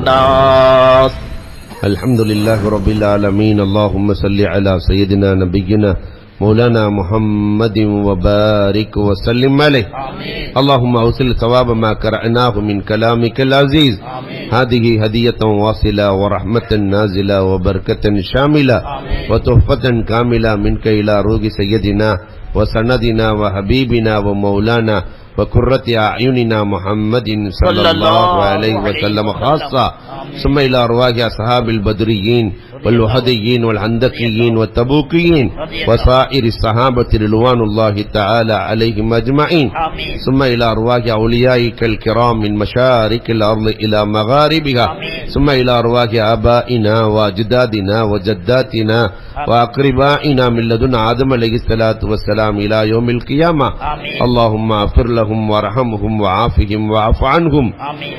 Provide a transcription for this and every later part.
الناس. الحمد لله رب العالمين. اللهم صل على سيدنا نبينا مولانا محمد وبارك وسلم عليه. اللهم أوصل ثواب ما قرأناه من كلامك العزيز. هذه هدية واصلة ورحمة نازلة وبركة شاملة وتحفة كاملة منك إلى روح سيدنا وسندنا وحبيبنا ومولانا وكرة أعيننا محمد صلى الله عليه وسلم خاصة. ثم إلى أرواح أصحاب البدريين والوحديين والعندقيين والتبوكيين وسائر الصحابة رضوان الله تعالى عليهم أجمعين. ثم إلى أرواح أوليائك الكرام من مشارق الأرض إلى مغاربها. ثم إلى أرواح آبائنا وأجدادنا وجداتنا وأقربائنا من لدن آدم عليه الصلاة والسلام إلى يوم القيامة. اللهم اغفر لهم وارحمهم وعافهم واعف عنهم.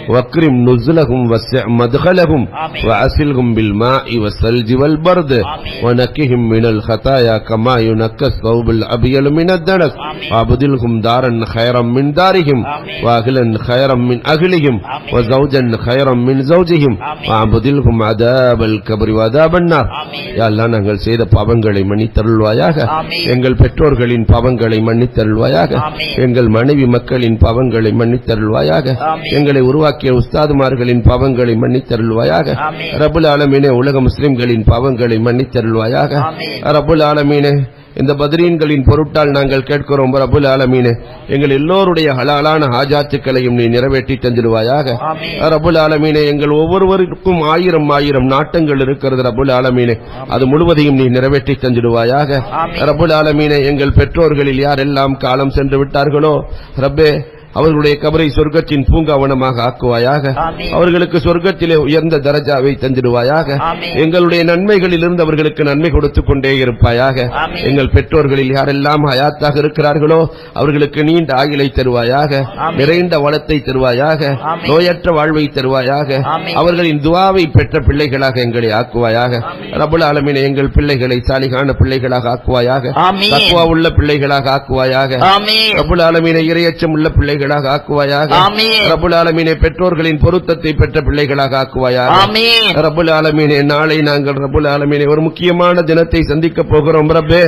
واكرم نزلهم وسع مدخلهم آمين. وأسلهم بالماء والثلج والبرد. ونكهم من الخطايا كما ينكى الثوب الأبيض من الدنس. وابدلهم دارا خيرا من دارهم آمين. وأهلا خيرا من أهلهم آمين. وزوجا خيرا من زوجهم آمين. وابدلهم عذاب الكبر وعذاب النار آمين. யா அல்லாஹ் நாங்கள் செய்த பாவங்களை மன்னித்தருள்வாயாக ஆமீன். எங்கள் பெற்றோர்களின் பாவங்களை மன்னித்தருள்வாயாக ஆமீன். எங்கள் மனைவி மக்களின் பாவங்களை மன்னித்தருள்வாயாக ஆமீன். எங்களை உருவாக்கிய உஸ்தாதுமார்களின் பாவங்களை மன்னித்தருள்வாயாக ஆமீன். ரபுல் ஆலமீனே உலக முஸ்லிம்களின் பாவங்களை மன்னித்தருள்வாயாக ஆமீன். ரபுல் ஆலமீனே இந்த பத்ரீன்களின் பொருட்டால் நாங்கள் கேட்கிறோம் ரபுல் ஆலமீனே எங்கள் எல்லோருடைய ஹலாலான ஹாஜாத்துக்களையும் நீ நிறைவேற்றி தந்திடுவாயாக ஆமீன். ரபுல் ஆலமீனே எங்கள் ஒவ்வொருவருக்கும் ஆயிரம் ஆயிரம் நாட்டங்கள் இருக்கிறது ரபுல் ஆலமீனே அது முழுவதையும் நீ நிறைவேற்றி தந்திடுவாயாக. ரபுல் ஆலமீனே எங்கள் பெற்றோர்களில் யாரெல்லாம் காலம் சென்று விட்டார்களோ ரப்பே அவர்களுடைய கபரை சொர்க்கத்தின் பூங்காவனமாக ஆக்குவாயாக. அவர்களுக்கு சொர்க்கத்திலே உயர்ந்த தரஜாவை தந்திடுவாயாக. எங்களுடைய நன்மைகளில் இருந்து அவர்களுக்கு நன்மை கொடுத்துக் கொண்டே இருப்பாயாக. எங்கள் பெற்றோர்களில் யாரெல்லாம் அயாத்தாக இருக்கிறார்களோ அவர்களுக்கு நீண்ட ஆகிலை தருவாயாக. நிறைந்த வளத்தை தருவாயாக. நோயற்ற வாழ்வை தருவாயாக. அவர்களின் துவாவை பெற்ற பிள்ளைகளாக எங்களை ஆக்குவாயாக. ரபுல ஆலமின எங்கள் பிள்ளைகளை சாலிகான பிள்ளைகளாக ஆக்குவாயாக. தக்குவா உள்ள பிள்ளைகளாக ஆக்குவாயாக. ரபுல் ஆலமீன இரையச்சம் உள்ள பிள்ளைகள் பிள்ளைகளாக ஆக்குவாயாக. ரபுல் ஆலமீனை பெற்றோர்களின் பொருத்தத்தை பெற்ற பிள்ளைகளாக ஆக்குவாயாக. ரபுல் ஆலமீனை நாளை நாங்கள் ரபுல் ஆலமீனை ஒரு முக்கியமான தினத்தை சந்திக்க போகிறோம் ரப்பே.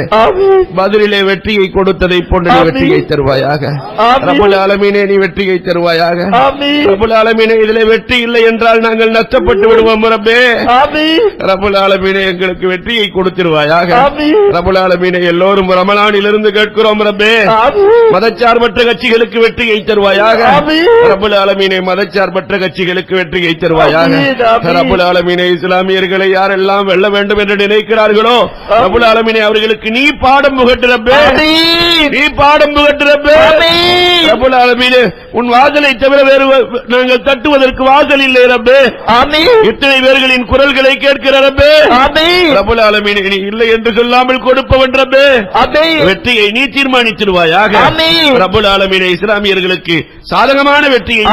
பதிலிலே வெற்றியை கொடுத்ததை போன்ற வெற்றியை தருவாயாக. ரபுல் ஆலமீனே நீ வெற்றியை தருவாயாக. ரபுல் ஆலமீனே இதில் வெற்றி இல்லை என்றால் நாங்கள் நஷ்டப்பட்டு விடுவோம் ரப்பே. ரபுல் ஆலமீனே எங்களுக்கு வெற்றியை கொடுத்திருவாயாக. ரபுல் ஆலமீனை எல்லோரும் ரமலானிலிருந்து கேட்கிறோம் ரப்பே. மதச்சார்பற்ற கட்சிகளுக்கு வெற்றியை தருவாயாக பிரபுல ஆலமீனை மதச்சார்பற்ற கட்சிகளுக்கு வெற்றியை தருவாயாக பிரபுல ஆலமீனை இஸ்லாமியர்களை யாரெல்லாம் வெல்ல வேண்டும் என்று நினைக்கிறார்களோ பிரபுல ஆலமீனை அவர்களுக்கு நீ பாடம் புகட்டுறப்பே நீ பாடம் புகட்டுறப்பே பிரபுல ஆலமீனே உன் வாசலை தவிர வேறு நாங்கள் தட்டுவதற்கு வாசல் இல்லை ரப்பே. இத்தனை பேர்களின் குரல்களை கேட்கிற ரப்பே. பிரபுல ஆலமீனை நீ இல்லை என்று சொல்லாமல் கொடுப்பவன் ரப்பே. வெற்றியை நீ தீர்மானித்திருவாயாக பிரபுல ஆலமீனை இஸ்லாமியர்களை இஸ்லாமியர்களுக்கு சாதகமான வெற்றியை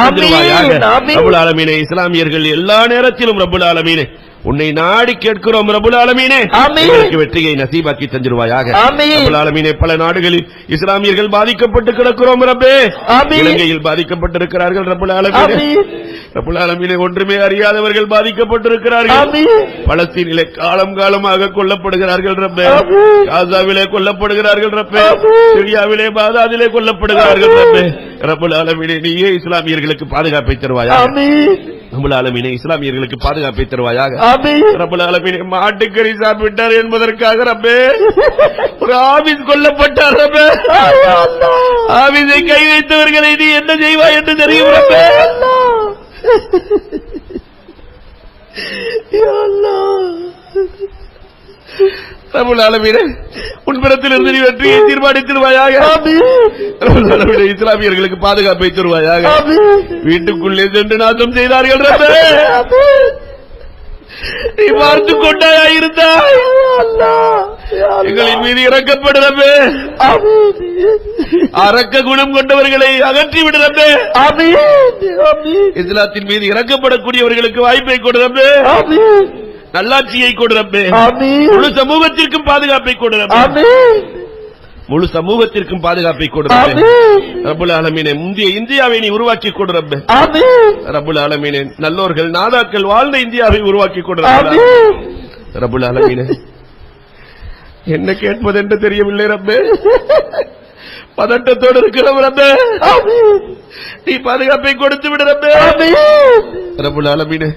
இஸ்லாமியர்கள் எல்லா நேரத்திலும் ரபுல் ஆலமீனே. உன்னை நாடி கேட்கிறோம் ரபுல் ஆலமீனே. எங்களுக்கு வெற்றியை நசீபாக்கி தந்திருவாயாக ரபுல் ஆலமீனே பல நாடுகளில் இஸ்லாமியர்கள் பாதிக்கப்பட்டு கிடக்கிறோம் ரப்பே. இலங்கையில் பாதிக்கப்பட்டிருக்கிறார்கள் ரபுல் ஆலமீனே. ரபுல் ஆலமீனே ஒன்றுமே அறியாதவர்கள் பாதிக்கப்பட்டிருக்கிறார்கள். பலஸ்தீனிலே காலம் காலமாக கொல்லப்படுகிறார்கள் ரப்பே. காசாவிலே கொல்லப்படுகிறார்கள் ரப்பே. சிரியாவிலே பாதாதிலே கொல்லப்படுகிறார்கள் ரப்பே. ரபுல் ஆலமீனே நீயே இஸ்லாமியர்களுக்கு பாதுகாப்பை தருவாயா ரபுல் ஆலமீனே இஸ்லாமியர்களுக்கு பாதுகாப்பை தருவாயாக. ரபுல் ஆலமீனே மாட்டுக்கறி சாப்பிட்டார் என்பதற்காக ரப்பே. ஒரு ஆபீஸ் கொல்லப்பட்டார் ரப்பே. ஆபீஸை கை வைத்தவர்களை நீ என்ன செய்வாய் என்று தெரியும் ரப்பே. Allah இஸ்லாமியர்களுக்கு பாதுகாப்பை தருவாயாக வீட்டுக்குள்ளே சென்று நாசம் செய்தார்கள் நீ பார்த்து கொண்டாயா இருந்தாய். எங்களின் மீது இறக்கப்படுறமே அறக்க குணம் கொண்டவர்களை அகற்றி விடுறமே இஸ்லாத்தின் மீது இறக்கப்படக்கூடியவர்களுக்கு வாய்ப்பை கொடுறமே நல்லாட்சியை கொடுறப்பே முழு சமூகத்திற்கும் பாதுகாப்பை கொடுறப்பே முழு சமூகத்திற்கும் பாதுகாப்பை கொடுறப்பே முந்தைய இந்தியாவை நீ உருவாக்கி கொடுறப்பே ரபுல் ஆலமீனே நல்லோர்கள் நாதாக்கள் வாழ்ந்த இந்தியாவை உருவாக்கி கொடுறப்பே ரபுல் ஆலமீனே. என்ன கேட்பது என்று தெரியவில்லை ரப்பே. பதட்டத்தோடு இருக்கிறோம் ரப்பே. நீ பாதுகாப்பை கொடுத்து விடு ரப்பே. ரபுல் ஆலமீனே.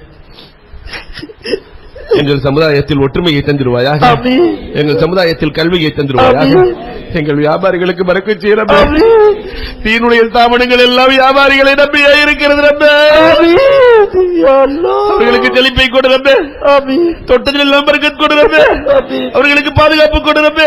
எங்கள் சமுதாயத்தில் ஒற்றுமையை தந்துருவாயாக ஆமீன். எங்கள் சமுதாயத்தில் கல்வியை தந்துருவாயாக ஆமீன். எங்கள் வியாபாரிகளுக்கு மறக்க செய்யறப்ப தீனுடைய ஸ்தாபனங்கள் எல்லாம் வியாபாரிகளை நம்பியா இருக்கிறது ரப்பே. அவர்களுக்கு செழிப்பை கொடு ரப்பே. ஆமீன். தொட்டதில் எல்லாம் பறக்கத் கொடு ரப்பே. அவர்களுக்கு பாதுகாப்பு கொடு ரப்பே.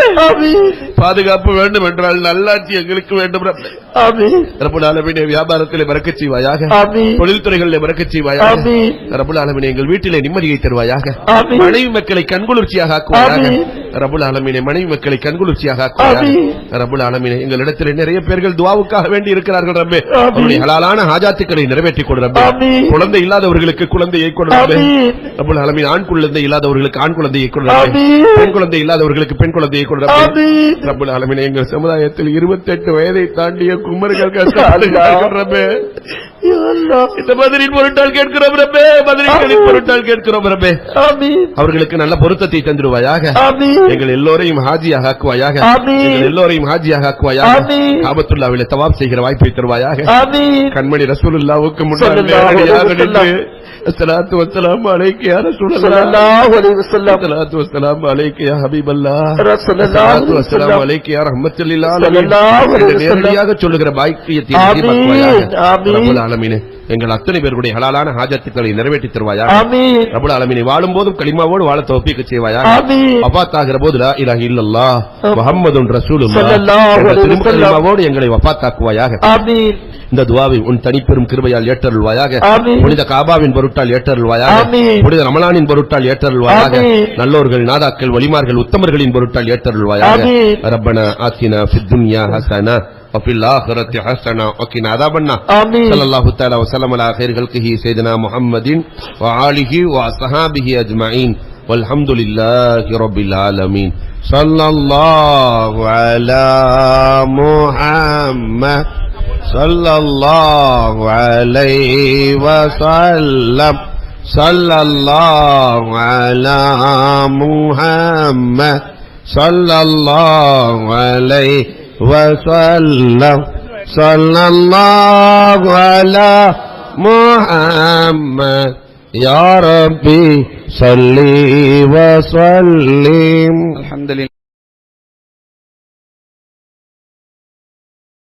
பாதுகாப்பு வேண்டும் என்றால் நல்லாட்சி எங்களுக்கு வேண்டும் ரப்பே. ஆமீன். ரப்புல் ஆலமீனே வியாபாரத்திலே மறக்கச் செய்வாயாக ஆமீன். தொழில்துறைகளிலே மறக்கச் செய்வாயாக ஆமீன். ரப்புல் ஆலமீனே எங்கள் வீட்டிலே நிம்மதியை தருவாயாக. ஆமீன். மனைவி மக்களை கண்குளிர்ச்சியாக ஆக்குவாயாக. ஆமீன். ரபுல் ஆலமீனே மனைவி மக்களை கண்குளிர்ச்சியாக ஆக்குவாயாக. ஆமீன். ரபுல் ஆலமீனே எங்களிடத்தில் நிறைய பேர்கள் துவாவுக்காக வேண்டி இருக்கிறார்கள் ரப்பே. ஆமீன். அவருடைய ஹலாலான ஹாஜாத்துக்களை நிறைவேற்றி கொடு ரப்பே. குழந்தை இல்லாதவர்களுக்கு குழந்தையை கொடு ரப்பே. ரபுல் ஆலமீன் ஆண் குழந்தை இல்லாதவர்களுக்கு ஆண் குழந்தையை கொடு ரப்பே. பெண் குழந்தை இல்லாதவர்களுக்கு பெண் குழந்தையை கொடு ரப்பே. ரபுல் ஆலமீனே எங்கள் சமுதாயத்தில் 28 வயதை தாண்டிய குமர்கள் கஷ்டப்படுகிறார்கள் ரப்பே? யா அல்லாஹ் இந்த மதுரின் பொருட்டால் கேட்கிறோம் ரப்பே மதுரைகளின் பொருட்டால் கேட்கிறோம் ரப்பே. ஆமீன். அவர்களுக்கு நல்ல பொருத்தத்தை தந்துடுவாயாக. எங்கள் எல்லோரையும் ஹாஜியாக ஆக்குவாயாக. எல்லோரையும் ஹாஜியாக ஆக்குவாயாக. ஆமீன். காபத்துல்லாவிலே தவாப் செய்கிற வாய்ப்பை தருவாயாக. கண்மணி ரசூலுல்லாவுக்கு அலைஹி வஸ்ஸலாமு வஸல்லம். அலைக்க யா ரஹ்மத்துல் சொல்லுகிற பாக்கியத்தை ஆலமீனே எங்கள் அத்தனை பேருடைய ஹலாலான ஹாஜத்துக்களை நிறைவேற்றி தருவாயாக. ஆமீன். ரப்பல் ஆலமீனை வாழும் போதும் களிமாவோடு வாழ செய்வாயாக. ஆமீன். வஃபாத்தாகிற போது லா இலாஹ இல்லல்லாஹ் முஹம்மதுன் ரசூலுல்லாஹ் ஸல்லல்லாஹு என்ற அலைஹி திரும்ப வஸல்லம். கலிமாவோடு எங்களை வஃபாத்தாக்குவாயாக ஆமீன். இந்த துவாவை உன் தனிப்பெரும் கிருபையால் ஏற்றருள்வாயாக. புனித காபாவின் பொருட்டால் ஏற்றருள்வாயாக. புனித ரமலானின் பொருட்டால் ஏற்றருள்வாயாக. நல்லோர்கள் நாதாக்கள் வலிமார்கள் உத்தமர்களின் பொருட்டால் ஏற்றருள்வாயாக. ரப்பனா ஆத்தினா ஃபித் துன்யா ஹஸனா. وفي الآخرة حسنة وقنا عذاب النار. آمين. صلى الله تعالى وسلم على خير خلقه سيدنا محمد وآله وصحابه أجمعين. والحمد لله رب العالمين. صلى الله على محمد. صلى الله عليه وسلم. صلى الله على محمد. صلى الله عليه وسلم. صلى الله على محمد. يا ربي صلي وسلم. الحمد لله.